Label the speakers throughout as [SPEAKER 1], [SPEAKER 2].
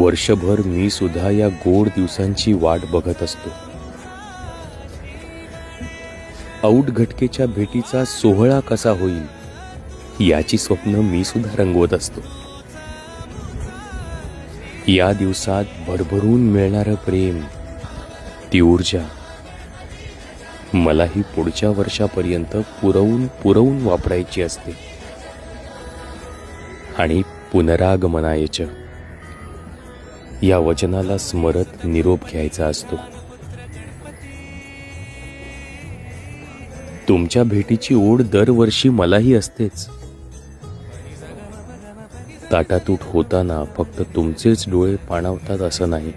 [SPEAKER 1] वर्षभर मी सुद्धा या गोड दिवसांची वाट बघत असतो. औट घटकेच्या भेटीचा सोहळा कसा होईल याची स्वप्न मी सुद्धा रंगवत असतो. या दिवसात भरभरून मिळणारं प्रेम ती ऊर्जा मलाही पुढच्या वर्षापर्यंत पुरवून पुरवून वापरायची असते. आणि पुनरागमनायचं. या वचनाला स्मरत निरोप घ्यायचा असतो. तुमच्या भेटीची ओढ दरवर्षी मलाही असतेच. ताटातूट होताना फक्त तुमचेच डोळे पाणावतात असं नाही.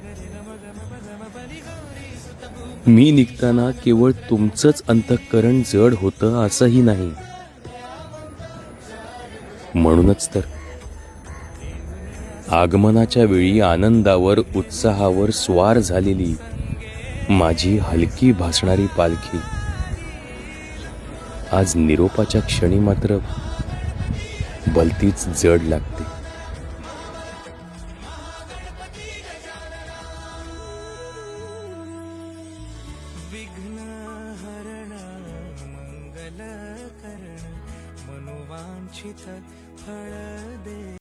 [SPEAKER 1] मी निघताना केवळ तुमचंच अंतःकरण जड होतं असंही नाही. म्हणूनच तर आगमनाच्या वेळी आनंदावर उत्साहावर स्वार झालेली माझी हलकी भासणारी पालखी. आज निरोपाच्या क्षणी मात्र भलतीच जड लागते.
[SPEAKER 2] मनोवांछित फळ दे.